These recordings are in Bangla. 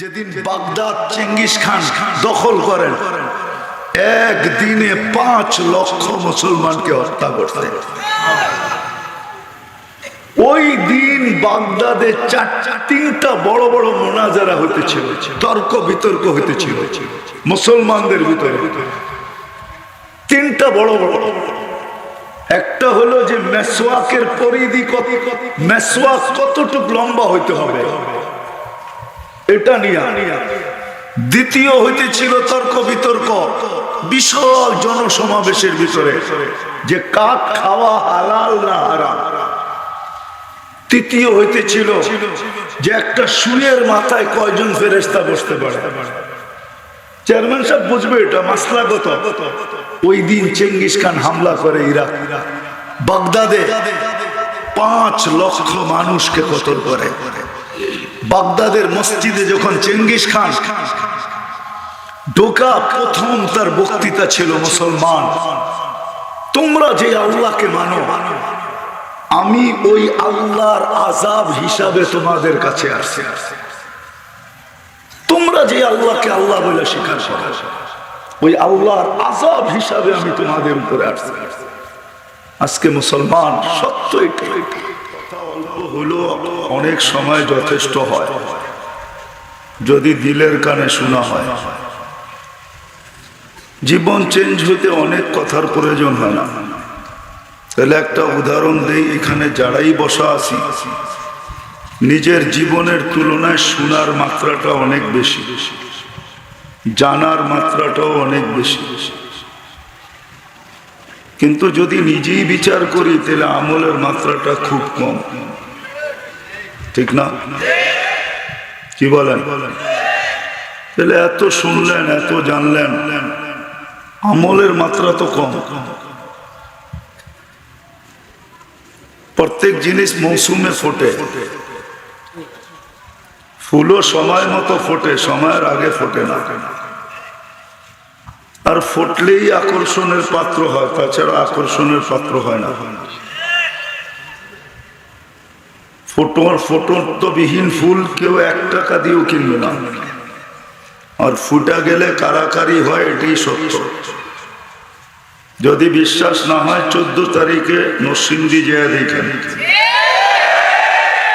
যেদিন বাগদাদ, চেঙ্গিস খান দখল করেন, একদিনে পাঁচ লক্ষ মুসলমানকে হত্যা করতে ওই দিন বাগদাদে চার, তিনটা বড় বড় মোনাজারা হইতেছিল, তর্ক বিতর্ক হইতেছিল, মুসলমানদের ভিতরে। তিনটা বড় বড়। একটা হলো যে মেসওয়াকের পরিধি কত, মেসওয়াক কতটুক লম্বা হইতে হবে? এটা নিয়ে। দ্বিতীয় হইতেছিল তর্ক বিতর্ক, বিশাল জনসমাবেশের ভিতরে, যে কাক খাওয়া হালাল না হারাম। তৃতীয় হইতেছিল যে একটা সুয়ের মাথায় কয়জন ফেরেস্তা বসতে পারে। চেয়ারম্যান সাহেব বুঝবে এটা মাসলাগত ওই দিন চেঙ্গিস খান হামলা করে ইরাক। বাগদাদে পাঁচ লক্ষ মানুষকে কতল করে। বাগদাদের মসজিদে যখন চেঙ্গিস খান ঢোকা প্রথম তার বক্তৃতা ছিল মুসলমান। তোমরা যে আল্লাহকে মানো, আমি ওই আল্লাহর আজাব হিসাবে তোমাদের কাছে আসছি। তোমরা যে আল্লাহকে আল্লাহ বলে করো, ওই আল্লাহর আজাব হিসাবে আমি তোমাদের উপরে আসছি। আজকে মুসলমান সত্য এটাই। কথা অল্প হলো অনেক সময় যথেষ্ট হয়। যদি দিলের কানে শোনা হয়। জীবন চেঞ্জ হইতে অনেক কথার প্রয়োজন হয় না। তাহলে একটা উদাহরণ দেই, এখানে যারাই বসা আছি, নিজের জীবনের তুলনায় শোনার মাত্রাটা অনেক বেশি। জানার মাত্রাটাও অনেক বেশি। কিন্তু যদি নিজেই বিচার করি, তাহলে আমলের মাত্রাটা খুব কম। ঠিক না? কি বলেন? তাহলে এত শুনলেন, এত জানলেন, আমলের মাত্রা তো কম। প্রত্যেক জিনিস মৌসুমে ফোটে। ফুলও সময় মতো ফোটে, সময়ের আগে ফোটে না। আর ফুটলেই আকর্ষণের পাত্র হয়, তাছাড়া আকর্ষণের পাত্র হয় না। ফোটর বিহীন ফুল কেউ এক টাকা দিয়েও কিনবে না। আর ফুটা গেলে কারাকারি হয় এটাই সত্য। যদি বিশ্বাস না হয়, চোদ্দ তারিখে নরসিংদী জয়া দেখেন।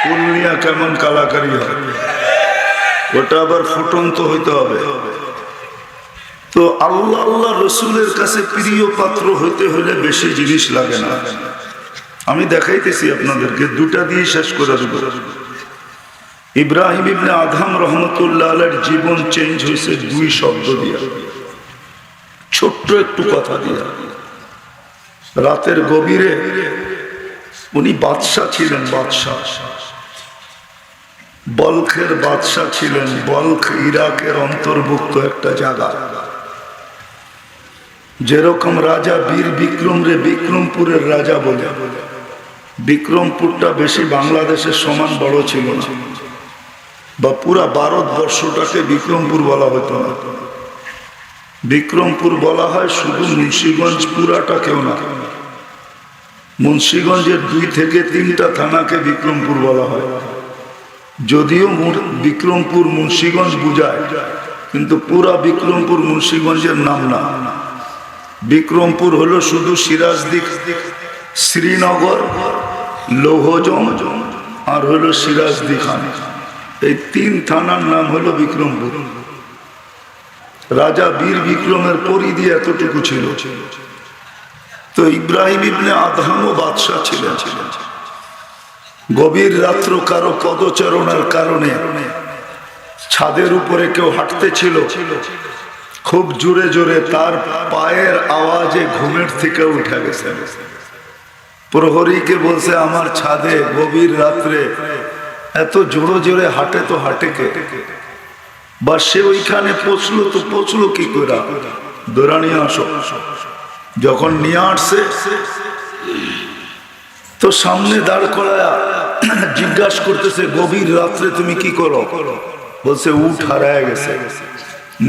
পূর্ণিয়া কেমন কালাকারি হয়। ওটা আবার ফুটন্ত হইতে হবে। তো আল্লাহ আল্লাহ রসুলের কাছে প্রিয় পাত্র হইতে হলে বেশি জিনিস লাগে না। আমি দেখাইতেছি আপনাদেরকে, দুটা দিয়ে শেষ করে ইব্রাহিম ইবনে আধাম রহমতুল্লাহ জীবন চেঞ্জ হয়েছে দুই শব্দ দিয়া। ছোট্ট একটু কথা দিয়া। রাতের গভীরে উনি বাদশাহ ছিলেন, বাদশাহ। বলখের বাদশাহ ছিলেন, বলখ ইরাকের অন্তর্ভুক্ত একটা জায়গা। যেরকম রাজা বীর বিক্রম রে বিক্রমপুরের রাজা বলে বলে। বিক্রমপুরটা বেশি বাংলাদেশের সমান বড় ছিল না। বা পুরা ভারতবর্ষটাকে বিক্রমপুর বলা হতো না। বিক্রমপুর বলা হয় শুধু মুন্সীগঞ্জ পুরাটা কেউ না। মুন্সীগঞ্জের দুই থেকে তিনটা থানাকে বিক্রমপুর বলা হয়। যদিও বিক্রমপুর মুন্সীগঞ্জ বুঝায়, কিন্তু পুরা বিক্রমপুর মুন্সীগঞ্জের নাম না। বিক্রমপুর হলো শুধু সিরাজদিক, শ্রীনগর লৌহজম আর হলো সিরাজদি খান। এই তিন থানার নাম হলো বিক্রমপুর। রাজা বীর বিক্রমের পরিধি এতটুকু ছিল। তো ইব্রাহিম ইবনে আদহামও বাদশাহ ছিলেন। গভীর রাত্র কারও পদচারণার কারণে ছাদের উপরে কেউ হাঁটতে ছিল। খুব জোরে জোরে তার পায়ের আওয়াজে ঘুমের থেকে উঠে গেছে প্রহরীকে বলছে, আমার ছাদে গভীর রাত্রে এত জোরে জোরে হাঁটে তো হাঁটে কে? বা সে ওইখানে পচলো তো পচলো কি করে দৌড়া নিয়ে আসো। যখন নিয়ে আসছে, তো সামনে দাঁড় করায়া জিজ্ঞাসা করতেছে, গভীর রাত্রে তুমি কি করো? বলছে, উঠ হারায় গেছে।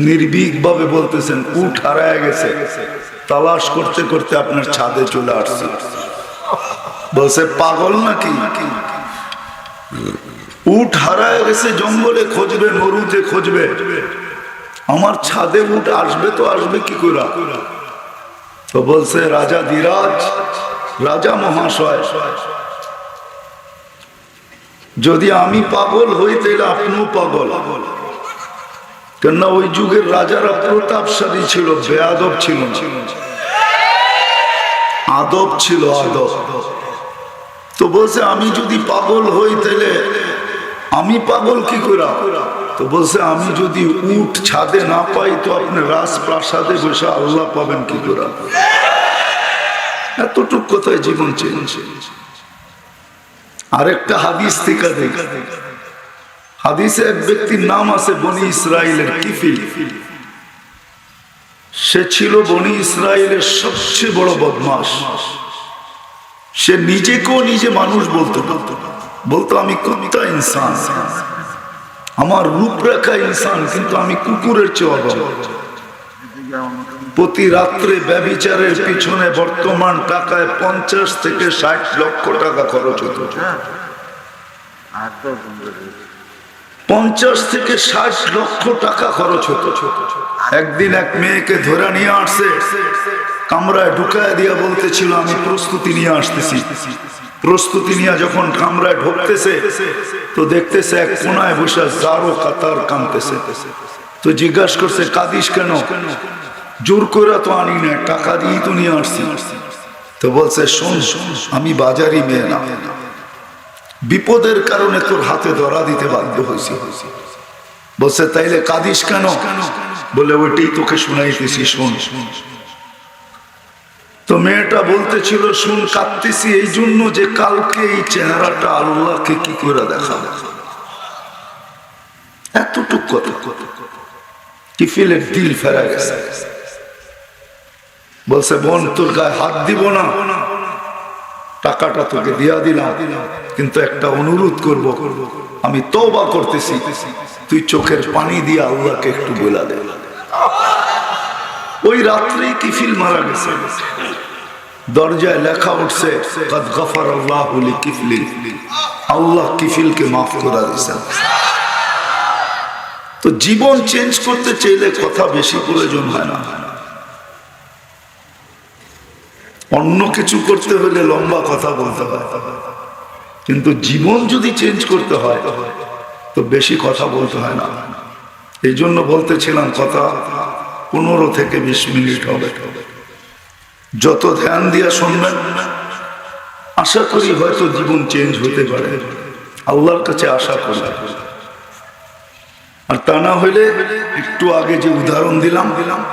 নির্ভীক ভাবে বলতেছেন, উঠ হারায় গেছে। তালাশ করতে করতে আপনার ছাদে চলে আসছে। বলছে, পাগল নাকি? উঠ হারায় গেছে জঙ্গলে, খুঁজবে, মরুতে খুঁজবে। আমার ছাদে উট আসবে তো আসবে কি করে? তো বলছে, রাজা ধীরাজ, রাজা মহাশয়, যদি আমি পাগল হই তাহলে আপনিও পাগল। কেননা ওই যুগের রাজারা প্রতাপশালী ছিল, বেয়াদব ছিল। আদব ছিল আদব। তো বলছে, আমি যদি পাগল হই তাহলে আমি পাগল কি করে তো বলছে, আমি যদি উঠ ছাদে না পাই তো আপনি রাজপ্রাসাদে বসে আল্লাহ পাবেন কি করে এতটুক কোথায় জীবন চেঞ্জ আরেকটা হাদিস থেকে দেখ। হাদিসে এক ব্যক্তির নাম আছে বনি ইসরায়েলের কিফিল। সে ছিল বনি ইসরায়েলের সবচেয়ে বড় বদমাস সে নিজেকেও নিজে মানুষ বলতো বলতো, আমি কবিতা ইনসান। আমার রূপরেখা ইনসান, কিন্তু আমি কুকুরের চেয়ে প্রতি রাত্রে ব্যবিচারের পিছনে বর্তমান টাকায় পঞ্চাশ থেকে ষাট লক্ষ টাকা খরচ হতো। পঞ্চাশ থেকে ষাট লক্ষ টাকা খরচ হতো। একদিন এক মেয়েকে ধরে নিয়ে আসছে। কামরায় ঢুকায় দিয়া বলতেছিল, আমি প্রস্তুতি নিয়ে আসতেছি। প্রস্তুতি নিয়ে যখন কামরায় ঢুকতেছে, তো দেখতেছে এক কোনায় বসে জারো কাতার কামতেছে। তো জিজ্ঞাসা করছে, কাদিস কেন? জোর করে তো আনি না টাকা দিয়েই তো নিয়ে আসছি। তো বলছে, শোন, আমি বাজারি মেয়ে না। বিপদের কারণে তোর হাতে ধরা দিতে বাধ্য হয়েছি। বলছে, তাইলে কাদিস কেন? বলে ওইটাই তোকে শুনাইতেছি, শোন। তো মেয়েটা বলতেছিল, শুন, কাঁদতেছি এই জন্য যে কালকে এই চেহারাটা আল্লাহকে কি করে দেখাবো? এতটুক কথা। কিফিলের দিল ফেরা গেছে। বলছে, বোন, তোর গায়ে হাত দিব না। টাকাটা তোকে দিয়া দিলাম। কিন্তু একটা অনুরোধ করব। আমি তওবা করতেছি। তুই চোখের পানি দিয়ে আল্লাহকে একটু বোলা দে। ওই রাত্রেই কিফিল মারা গেছে। দরজায় লেখা উঠছে আল্লাহ কিফিলকে মাফ করে দিয়েছেন। তো জীবন চেঞ্জ করতে চাইলে কথা বেশি প্রয়োজন হয় না। অন্য কিছু করতে হলে লম্বা কথা বলতে হয়। কিন্তু জীবন যদি চেঞ্জ করতে হয়, তো বেশি কথা বলতে হয় না। এই জন্য বলতেছিলাম কথা পনেরো থেকে বিশ মিনিট হবে। যত ধ্যান দিয়ে শুনবেন, আশা করি হয়তো জীবন চেঞ্জ হতে পারে। আল্লাহর কাছে আশা করি। আর তা না হইলে একটু আগে যে উদাহরণ দিলাম দিলাম,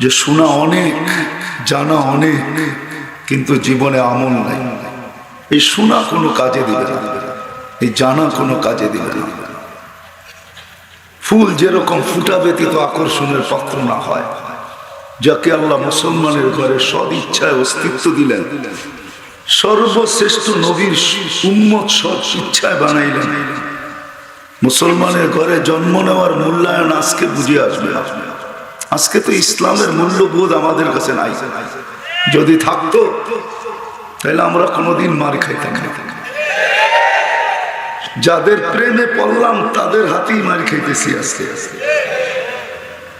যে শোনা অনেক, জানা অনেক, কিন্তু জীবনে আমল নাই। এই শোনা কোনো কাজে দিবে না। এই জানা কোনো কাজে দিবে না। ফুল যেরকম ফুটা ব্যতীত আকর্ষণের পাত্র না হয়, যাকে আল্লাহ মুসলমানের ঘরে সদ ইচ্ছায় অস্তিত্ব দিলেন, সর্বশ্রেষ্ঠ নবীর উম্মত সব ইচ্ছায় বানাইলেন, মুসলমানের ঘরে জন্ম নেওয়ার মূল্যায়ন আজকে বুঝে আসবে আজকে তো ইসলামের মূল্যবোধ আমাদের কাছে নাই। যদি থাকতো তাহলে আমরা কোনোদিন মার খাইতে না। যাদের প্রেমে পড়লাম, তাদের হাতেই মার খাইতেছি আস্তে আস্তে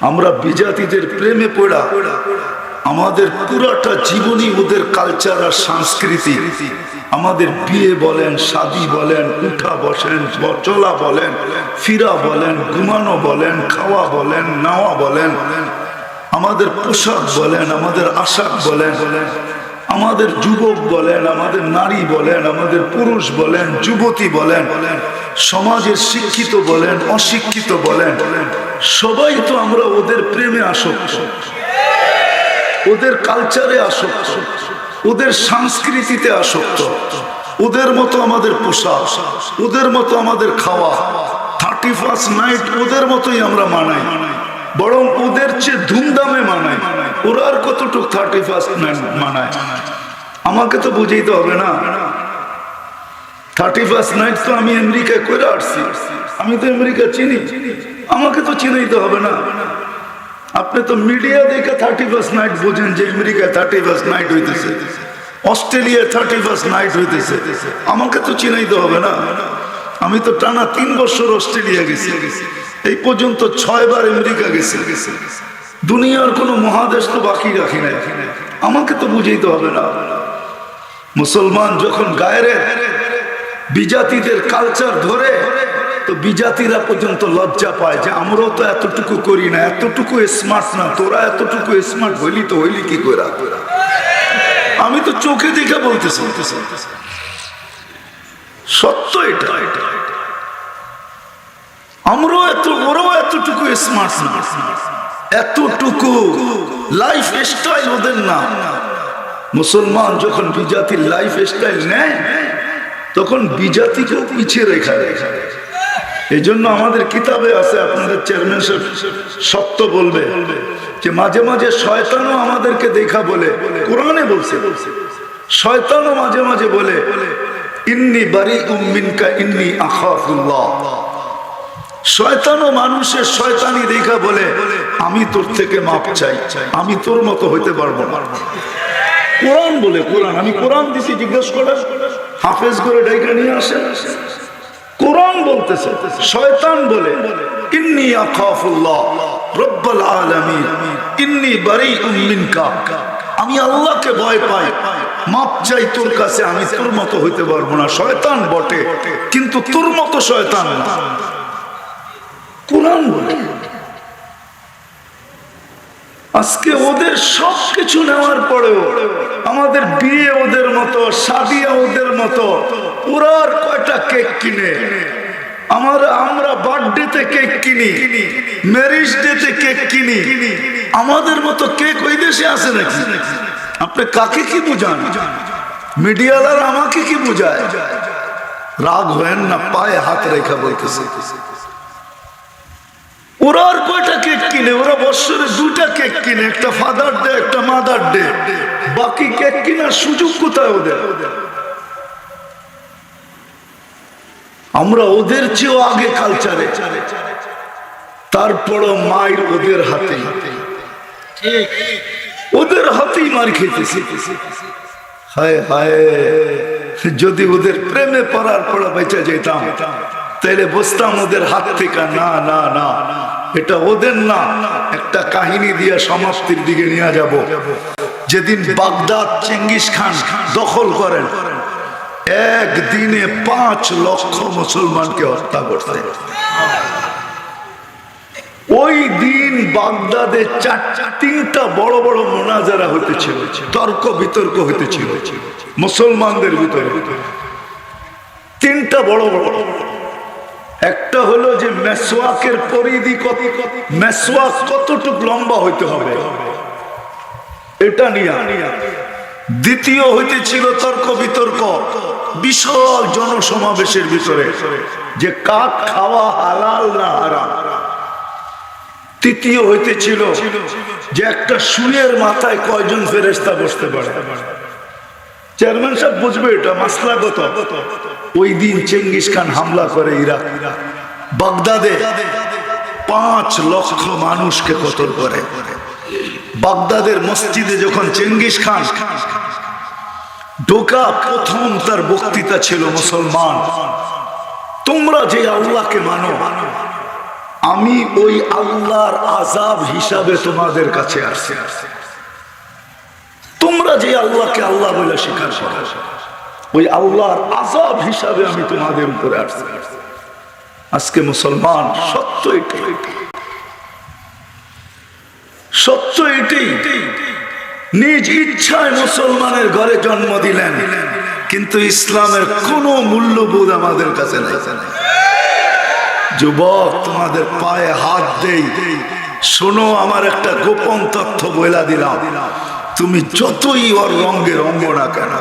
আমরা বিজাতিদের প্রেমে পড়া, আমাদের পুরাটা জীবনই ওদের কালচার আর সংস্কৃতি। আমাদের বিয়ে বলেন, শাদি বলেন, উঠা বসেন, চলা বলেন, ফিরা বলেন, ঘুমানো বলেন, খাওয়া বলেন, নাওয়া বলেন, আমাদের পোশাক বলেন, আমাদের আশাক বলেন আমাদের যুবক বলেন, আমাদের নারী বলেন, আমাদের পুরুষ বলেন, যুবতী বলেন বলেন সমাজের শিক্ষিত বলেন, অশিক্ষিত বলেন বলেন সবাই তো আমরা ওদের প্রেমে আসক্ত। ওদের কালচারে আসক্ত। ওদের সংস্কৃতিতে আসক্ত। ওদের মতো আমাদের পোশাক, ওদের মতো আমাদের খাওয়া। থার্টি ফার্স্ট নাইট ওদের মতোই আমরা মানাই মানাই। বরং ওদের চেয়ে ধুমধামে মানায়। ওরা আর কতটুক থার্টি ফার্স্ট মানায়। আমাকে তো বুঝাইতে হবে না। থার্টি ফার্স্ট নাইট তো আমি আমেরিকায় করে আসছি। আমি তো আমেরিকা চিনি। আমাকে তো চিনাইতে হবে না। আপনি তো মিডিয়া দেখে থার্টি ফার্স্ট নাইট বোঝেন যে আমেরিকায় থার্টি ফার্স্ট নাইট হইতেছে। অস্ট্রেলিয়ায় থার্টি ফার্স্ট নাইট হইতেছে। আমাকে তো চিনাইতে হবে না। আমি তো টানা তিন বছর অস্ট্রেলিয়া গেছি। এই পর্যন্ত ছয়বার আমেরিকা গেছে। দুনিয়ার কোনো মহাদেশ তো বাকি রাখি না আমাকে তো বুঝাইতে হবে না। মুসলমান যখন গায়ের বিজাতিদের কালচার ধরে, তো বিজাতিরা পর্যন্ত লজ্জা পায় যে আমরাও তো এতটুকু করি না, এতটুকু স্মার্ট না, তোরা এতটুকু স্মার্ট হইলি তো হইলি কি করে আমি তো চোখে দেখে বলতেছি। সত্য এটা এটা। আমরাও এত ওরাও এতটুকু স্মার্ট না। এতটুকু লাইফ স্টাইল ওদের না। মুসলমান যখন বিজাতির লাইফ স্টাইল নেয়, তখন বিজাতিকেও পিছিয়ে রেখা রেখা এই জন্য আমাদের কিতাবে আছে, আপনাদের চেয়ারম্যান সাহেব সত্য বলবে যে মাঝে মাঝে শয়তানও আমাদেরকে দেখা বলে, কোরআনে বলছে। শয়তানও মাঝে মাঝে বলে, ইন্নি বাড়ি উম্মিনকা ইন্নি আখাফুল্লাহ। শয়তানও মানুষের শয়তানি দেখা বলে, আমি তোর থেকে মাপ চাই, আমি তোর মতো হইতে পারব না। কোরআন বলে, কোরআন, আমি কোরআন দিছি, জিজ্ঞেস করে হাফেজ করে ডাইকা নিয়ে আসেন। কোরআন বলতেছে, শয়তান বলে, ইন্নি আখাফুল্লাহ রব্বাল আলামিন, ইন্নি বারিউম মিনকা। আমি আল্লাহকে ভয় পাই, মাপ চাই তোর কাছে, আমি তোর মতো হইতে পারব না। শয়তান বটে, কিন্তু তোর মতো শয়তান না। কোরআন আজকে ওদের সব কিছু নেওয়ার পরেও আমাদের বিয়ে ওদের মতো, সাদিয়া ওদের মতো, ওরার কয়টা কেক কিনে? আমার, আমরা বার্থডেতে কেক কিনি, ম্যারেজ ডেতে কেক কিনি। আমাদের মতো কেক ওই দেশে আছে নাকি? আপনি কাকে কি বুঝান? মিডিয়ালার আমাকে কি বুঝায়? রাগ হেন না, পায়ে হাত রেখা বলতেছে। ওরা আর কয়টা কেক কিনে? ওরা বছরে দুটা কেক কিনে, একটা ফাদার ডে একটা মাদার ডে বাকি কেক কিনার সুযোগ কোথায় ওদের? আমরা ওদের চেয়েও আগে কালচারে তারপরও মায়ের ওদের হাতে। ওদের হাতেই মার খেতেছি। হায় হায়, যদি ওদের প্রেমে পড়ার পড়া বেঁচে যেতাম তাহলে বসতাম ওদের হাত থেকে না না না। এটা ওদের না। একটা কাহিনী দিয়ে সমাপ্তির দিকে নিয়ে যাব। যেদিন বাগদাদ চেঙ্গিস খান দখল করেন, একদিনে পাঁচ লক্ষ মুসলমানকে হত্যা করতে ওই দিন বাগদাদে চার তিনটা বড় বড় মোনাজারা হতেছিল তর্ক বিতর্ক হতেছিল মুসলমানদের ভিতরে। তিনটা বড় বড় একটা হলো যে মেসওয়াকের পরিধি কত, মেসওয়াক কতটুক লম্বা হইতে হবে? এটা নিয়ে। দ্বিতীয় হইতেছিল তর্ক বিতর্ক, বিশাল জনসমাবেশের ভিতরে, যে কাক খাওয়া হালাল না হারাম। তৃতীয় হইতেছিল যে একটা সুরের মাথায় কয়জন ফেরেস্তা বসতে পারে। চেয়ারম্যান সাহেব বুঝবে এটা মাসলাগত। ওই দিন চেঙ্গিস খান হামলা করে ইরাক। বাগদাদে পাঁচ লক্ষ মানুষকে কতল করে। বাগদাদের মসজিদে যখন চেঙ্গিস খান ঢোকা, প্রথম তার বক্তৃতা ছিল মুসলমান, তোমরা যে আল্লাহকে মানো, আমি ওই আল্লাহর আজাব হিসাবে তোমাদের কাছে আসছি। তোমরা যে আল্লাহকে আল্লাহ বলে স্বীকার করো। ওই আল্লাহর আজাব হিসাবে আমি তোমাদের উপরে আসছি। আজকে মুসলমান সত্য সত্য এটাই নিজ ইচ্ছায় মুসলমানের ঘরে জন্ম দিলেন, কিন্তু ইসলামের কোনো মূল্যবোধ আমাদের কাছে নাই। যুবক, তোমাদের পায়ে হাত দেই। শোনো, আমার একটা গোপন তথ্য বইলা দিলাম। তুমি যতই ওর রঙের অঙ্গ না কেন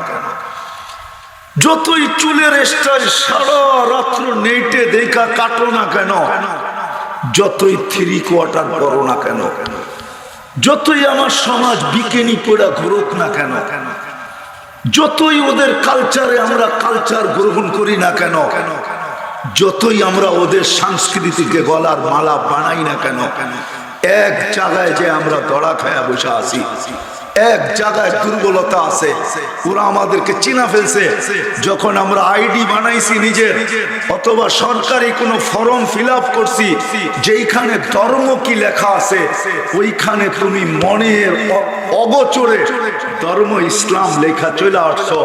যতই চুলের স্টাইল সারা রাত্র নেটে দেখা কাটো না কেন? যতই থ্রি কোয়ার্টার করো না কেন? যতই আমার সমাজ বিকেনি পড়া ঘুরুক না কেন? যতই ওদের কালচারে আমরা কালচার গ্রহণ করি না কেন? যতই আমরা ওদের সংস্কৃতিকে গলার মালা বানাই না কেন? এক জায়গায় যে আমরা দড়া খায়া বসে আছি এক জায়গায় দুর্বলতা আছে। ওরা আমাদেরকে চিনা ফেলছে। যখন আমরা আইডি বানাইছি নিজের, অথবা সরকারি কোনো ফর্ম ফিল করছি, যেইখানে ধর্ম কি লেখা আছে, ওইখানে তুমি মনের অবচরে অগোচরে ধর্ম ইসলাম লেখা চলে আসছো।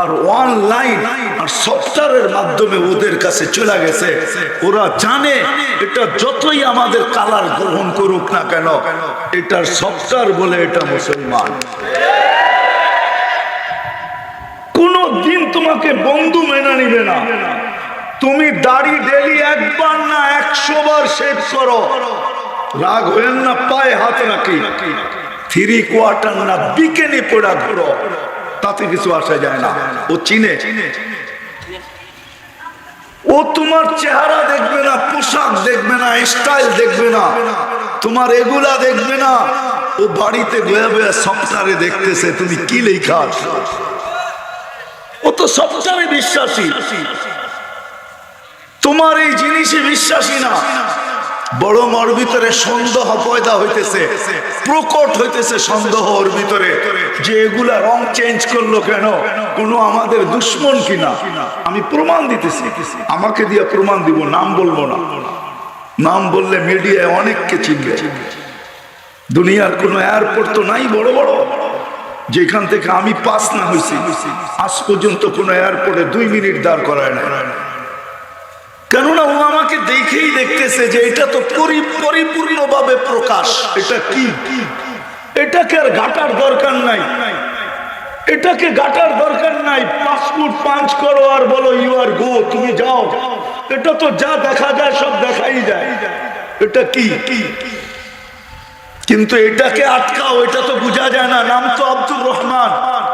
আর অনলাইন আর সফটওয়্যারের মাধ্যমে ওদের কাছে চলে গেছে। ওরা জানে এটা যতই আমাদের কালার গ্রহণ করুক না কেন, এটার সফটওয়্যার বলে এটা মুসলমান। কোন দিন তোমাকে বন্ধু মেনে নিবে না। তুমি দাড়ি ডেলি একবার না একশো বার শেভ করো। রাগ হয়েন না, পায়ে হাত রাখি। থ্রি কোয়ার্টার না বিকেনি পোড়া ঘোরো তাতে কিছু আসা যায় না। ও চিনে। ও তোমার চেহারা দেখবে না, পোশাক দেখবে না স্টাইল দেখবে না, তোমার এগুলা দেখবে না। ও বাড়িতে বয়ে বয়ে সপ্তাহে দেখতেছে, তুমি কি লেখা ও তো সপ্তাহে বিশ্বাসী। তোমার এই জিনিসে বিশ্বাসী না। বড় ওর ভিতরে সন্দেহ পয়দা হইতেছে, প্রকট হইতেছে সন্দেহ ওর ভিতরে। যে এগুলা রং চেঞ্জ করল কেন? কোনো আমাদের দুশ্মন কিনা? আমি প্রমাণ দিতেছি। আমাকে দিয়ে প্রমাণ দিব, নাম বলব না। নাম বললে মিডিয়ায় অনেককে চিনবে। দুনিয়ার কোনো এয়ারপোর্ট তো নাই বড় বড়। যেখান থেকে আমি পাস না হয়েছি আজ পর্যন্ত কোনো এয়ারপোর্টে দুই মিনিট দাঁড় করায় না কেননা ও আমাকে দেখেই দেখতেছে যে এটা তো পরি- পরিপূর্ণভাবে প্রকাশ। এটা কি? এটাকে আর ঘাটার দরকার নাই। এটাকে ঘাটার দরকার নাই। পাসপোর্ট পাঞ্চ করো আর বলো ইউ আর গো তুমি যাও। এটা তো যা দেখা যায়, সব দেখাই যায়। এটা কি? কিন্তু এটাকে আটকাও, এটা তো বোঝা যায় না। নাম তো আব্দুর রহমান।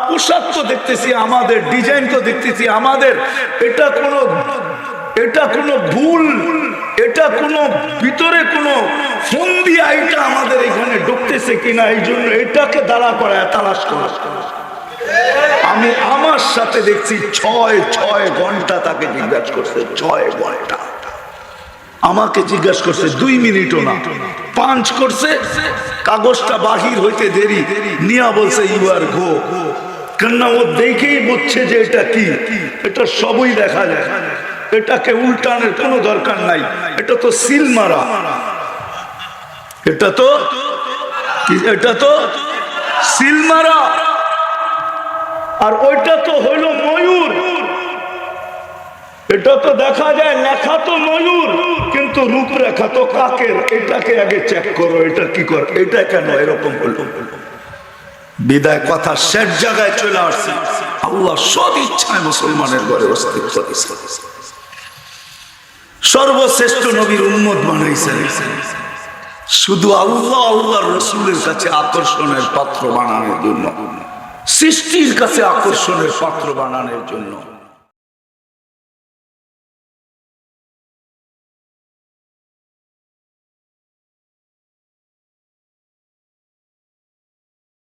পোশাক তো দেখতেছি, আমাদের, ডিজাইন তো দেখতেছি, আমাদের। এটা কোনো এটা কোনো ভুল, এটা কোনো ভিতরে কোনো ফন্দি আইটা আমাদের এখানে ঢুকতেছে কিনা, এই জন্য এটাকে দাঁড়া করায়, তালাশ করা। আমি আমার সাথে দেখছি ছয় ছয় ঘণ্টা তাকে জিজ্ঞাসা করছে, ছয় ঘণ্টা। আমাকে জিজ্ঞাসা করছে, দুই মিনিটও না। পাঞ্চ করছে, কাগজটা বাহির হইতে দেরি। নিয়া বলছে, ইউ আর গো। কেননা ও দেখেই বুঝছে যে এটা কি। এটা সবই দেখা যায়। এটাকে উল্টানোর কোনো দরকার নাই। এটা তো সিল মারা। এটা তো এটা তো সিল মারা। আর ওইটা তো হইল ময়ূর। এটা তো দেখা যায় লেখা তো ময়ূর, কিন্তু রূপরেখা তো কাকের। এটাকে আগে চেক করো, এটা কি কর, এটা কেন এরকম হলো? বিদায় কথা শেষ জায়গায় চলে আসছে। আল্লাহ সব ইচ্ছায় মুসলমানের ঘরে অস্তিত্ব সর্বশ্রেষ্ঠ নবীর উন্মত বানাইছেন শুধু আল্লাহ আল্লাহর রসুলের কাছে আকর্ষণের পাত্র বানানোর জন্য, সৃষ্টির কাছে আকর্ষণের পাত্র বানানোর জন্য।